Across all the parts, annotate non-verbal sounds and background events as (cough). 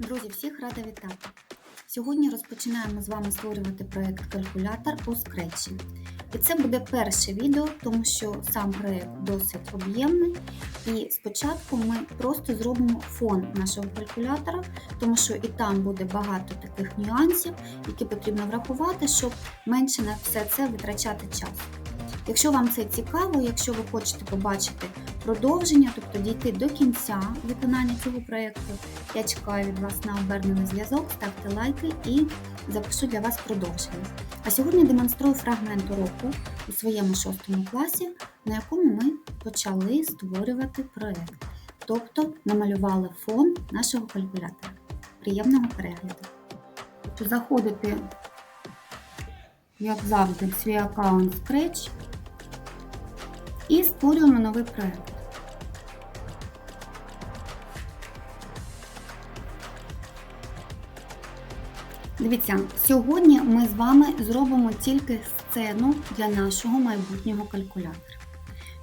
Друзі, всіх рада вітати! Сьогодні розпочинаємо з вами створювати проєкт калькулятор у Scratch. І це буде перше відео, тому що сам проєкт досить об'ємний. І спочатку ми просто зробимо фон нашого калькулятора, тому що і там буде багато таких нюансів, які потрібно врахувати, щоб менше на все це витрачати час. Якщо вам це цікаво, якщо ви хочете побачити продовження, тобто дійти до кінця виконання цього проєкту, я чекаю від вас на обернений зв'язок, ставте лайки і запишу для вас продовження. А сьогодні демонструю фрагмент уроку у своєму шостому класі, на якому ми почали створювати проєкт, тобто намалювали фон нашого калькулятора. Приємного перегляду! Заходите, як завжди, в свій аккаунт Scratch і створюємо новий проєкт. Дивіться, сьогодні ми з вами зробимо тільки сцену для нашого майбутнього калькулятора.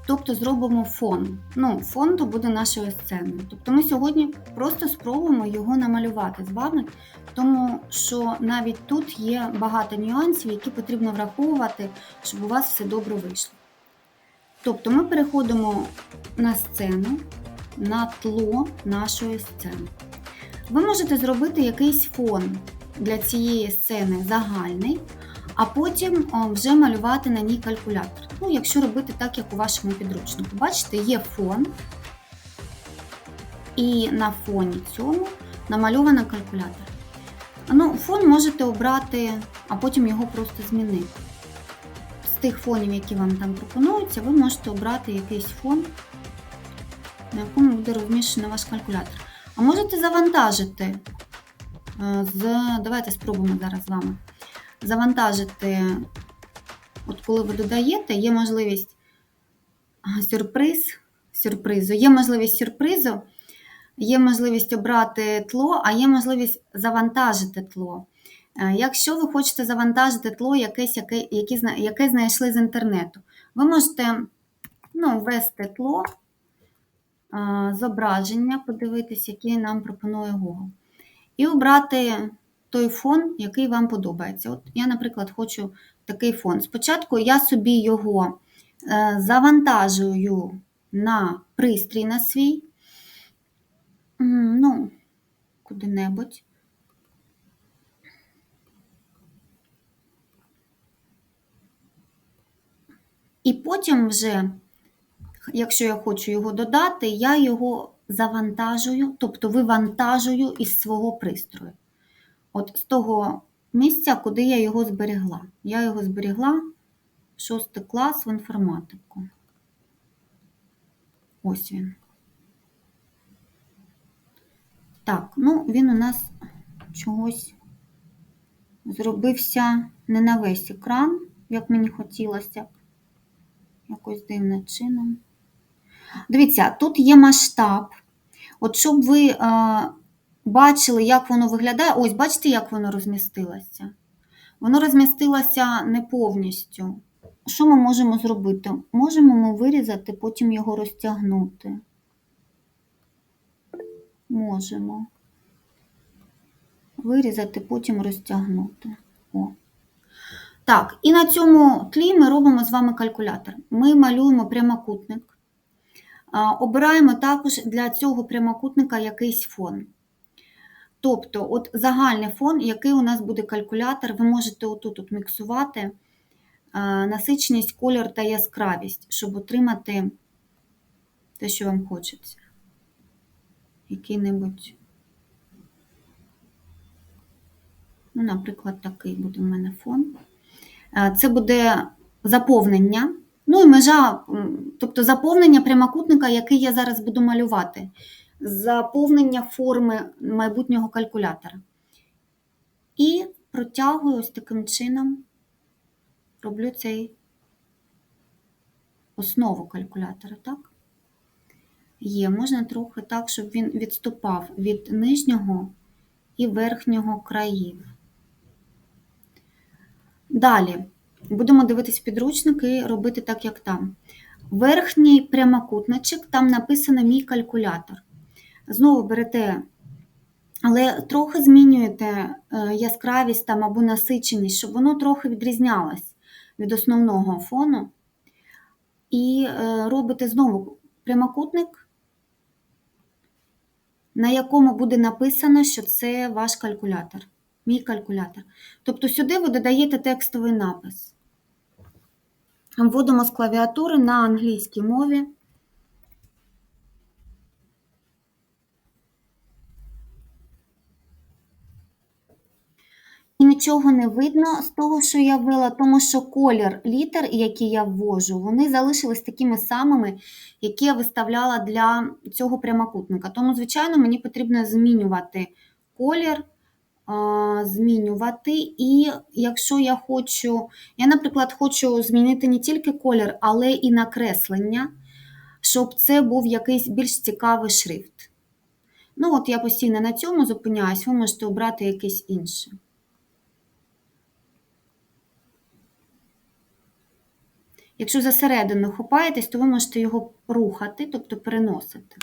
Тобто зробимо фон. Ну, фон то буде нашою сценою. Тобто ми сьогодні просто спробуємо його намалювати з вами, тому що навіть тут є багато нюансів, які потрібно враховувати, щоб у вас все добре вийшло. Тобто ми переходимо на сцену, на тло нашої сцени. Ви можете зробити якийсь фон для цієї сцени загальний, а потім вже малювати на ній калькулятор. Ну, якщо робити так, як у вашому підручнику. Бачите, є фон, і на фоні цьому намальовано калькулятор. Ну, Фон можете обрати, а потім його просто змінити. Тих фонів, які вам там пропонуються, ви можете обрати якийсь фон, на якому буде розміщено ваш калькулятор. А можете завантажити е, з. Давайте спробуємо зараз з вами. Завантажити, от коли ви додаєте, є можливість сюрприз, сюрпризу, є можливість сюрпризу, є можливість обрати тло, а є можливість завантажити тло. Е, Якщо ви хочете завантажити тло, якесь, яке, яке, яке знайшли з інтернету, ви можете ну, ввести тло, е, зображення, подивитись, яке нам пропонує Google. І обрати той фон, який вам подобається. От Я, наприклад, хочу такий фон. Спочатку я собі його е, завантажую на пристрій на свій, ну, куди-небудь. І потім вже, якщо я хочу його додати, я його завантажую, тобто вивантажую із свого пристрою. От з того місця, куди я його зберегла. Я його зберегла в 6 клас в інформатику. Ось він. Так, ну він у нас чогось зробився не на весь екран, як мені хотілося. Якось дивним чином. Дивіться, тут є масштаб. От щоб ви е, бачили, як воно виглядає, ось, бачите, як воно розмістилося? Воно розмістилося не повністю. Що ми можемо зробити? Можемо ми вирізати, потім його розтягнути. Можемо. Вирізати, потім розтягнути. О. Так, і на цьому тлі ми робимо з вами калькулятор. Ми малюємо прямокутник. Обираємо також для цього прямокутника якийсь фон. Тобто, от загальний фон, який у нас буде калькулятор, ви можете отут от міксувати насиченість, кольор та яскравість, щоб отримати те, що вам хочеться. Який-небудь, ну, наприклад, такий буде в мене фон. Це буде заповнення. Ну і межа, тобто заповнення прямокутника, який я зараз буду малювати. Заповнення форми майбутнього калькулятора. І протягую ось таким чином, роблю цей основу калькулятора, так? Є, можна трохи так, щоб він відступав від нижнього і верхнього країв. Далі будемо дивитись підручник і робити так, як там. Верхній прямокутничок, там написано мій калькулятор. Знову берете Але трохи змінюєте е, яскравість там або насиченість, щоб воно трохи відрізнялось від основного фону. І е, робите знову прямокутник, на якому буде написано, що це ваш калькулятор, мій калькулятор. Тобто сюди ви додаєте текстовий напис. Вводимо з клавіатури на англійській мові. І нічого не видно з того, що я ввела, тому що колір літер, які я ввожу, вони залишились такими самими, які я виставляла для цього прямокутника. Тому, звичайно, мені потрібно змінювати колір, змінювати. І якщо я хочу, я, наприклад, хочу змінити не тільки колір, але і накреслення, щоб це був якийсь більш цікавий шрифт. Ну, от я постійно на цьому зупиняюсь, ви можете обрати якийсь інший. Якщо за середину хопаєтесь, то ви можете його рухати, тобто переносити.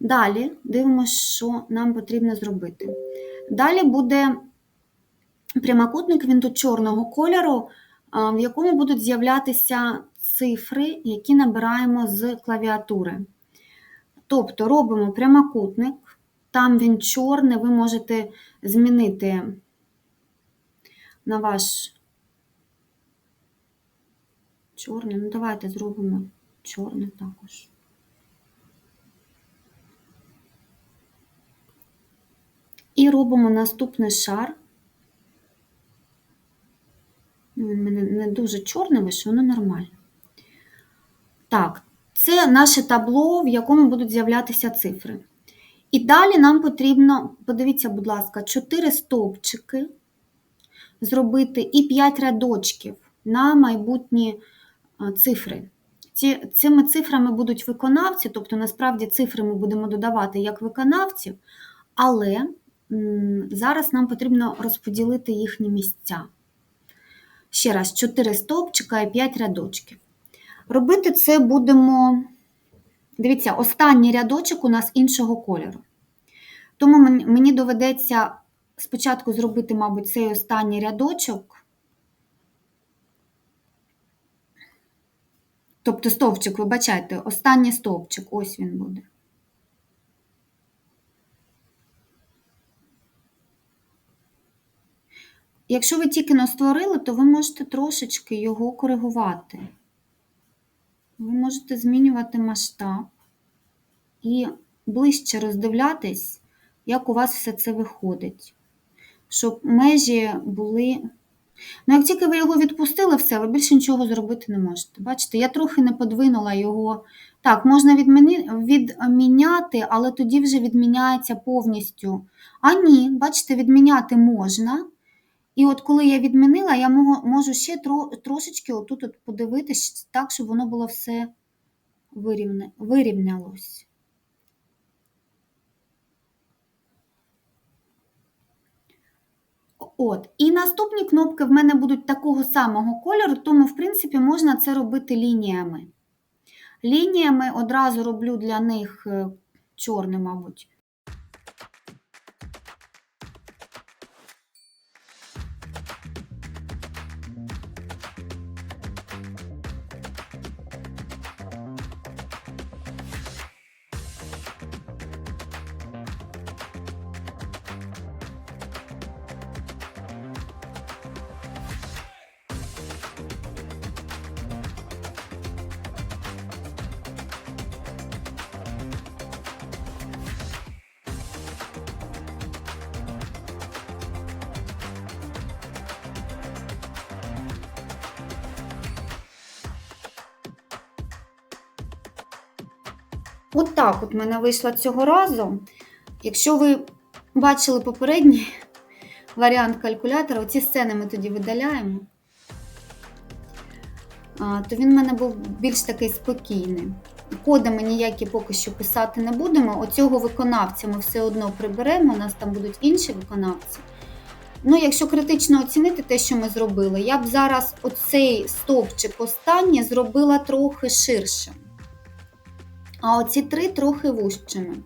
Далі дивимося, що нам потрібно зробити. Далі буде прямокутник, він тут чорного кольору, в якому будуть з'являтися цифри, які набираємо з клавіатури. Тобто робимо прямокутник, там він чорний, ви можете змінити на ваш чорний. Ну, давайте зробимо чорний також. І робимо наступний шар. Ну, Він мене не дуже чорний вийшов, воно нормально. Так, це наше табло, в якому будуть з'являтися цифри. І далі нам потрібно, подивіться, будь ласка, 4 стовпчики зробити і 5 рядочків на майбутні цифри. Ці, цими цифрами будуть виконавці, тобто насправді цифри ми будемо додавати як виконавців, але зараз нам потрібно розподілити їхні місця. Ще раз, 4 стовпчика і 5 рядочків. Робити це будемо. Дивіться, останній рядочок у нас іншого кольору. Тому мені, доведеться спочатку зробити, мабуть, цей останній рядочок. Тобто стовпчик, вибачайте, останній стовпчик, ось він буде. Якщо ви тільки но створили, то ви можете трошечки його коригувати. Ви можете змінювати масштаб і ближче роздивлятись, як у вас все це виходить. Щоб межі були. Ну, як тільки ви його відпустили, все, ви більше нічого зробити не можете. Бачите, я трохи не подвинула його. Так, можна відміни... відміняти, але тоді вже відміняється повністю. А ні, бачите, відміняти можна. І от коли я відмінила, я можу, ще тро, трошечки отут от подивитись так, щоб воно було все вирівне, вирівнялось. От. І наступні кнопки в мене будуть такого самого кольору, тому, в принципі, можна це робити лініями. Лініями одразу роблю для них е, чорний, мабуть. От от мене вийшло цього разу. Якщо ви бачили попередній (laughs) варіант калькулятора, оці сцени ми тоді видаляємо, то він в мене був більш такий спокійний. Коди ми ніякі поки що писати не будемо. Оцього виконавця ми все одно приберемо, у нас там будуть інші виконавці. Ну, якщо критично оцінити те, що ми зробили, я б зараз оцей стовпчик останній зробила трохи ширшим. А оці три трохи вужчими.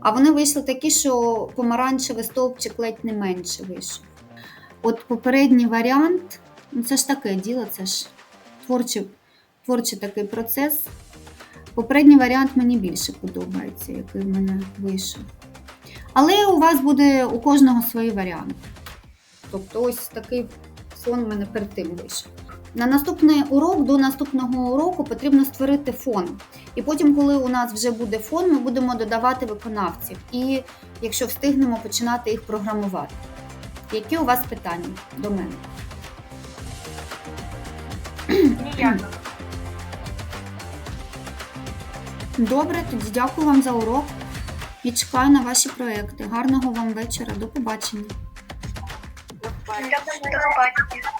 А вони вийшли такі, що помаранчевий стовпчик ледь не менше вийшов. От попередній варіант, ну це ж таке діло, це ж творчий, творчий такий процес. Попередній варіант мені більше подобається, який в мене вийшов. Але у вас буде у кожного свій варіант. Тобто ось такий фон в мене перед тим вийшов. На наступний урок, до наступного уроку потрібно створити фон. І потім, коли у нас вже буде фон, ми будемо додавати виконавців. І якщо встигнемо починати їх програмувати. Які у вас питання до мене? Ніяк. Добре, тоді дякую вам за урок і чекаю на ваші проекти. Гарного вам вечора, до побачення. До побачення.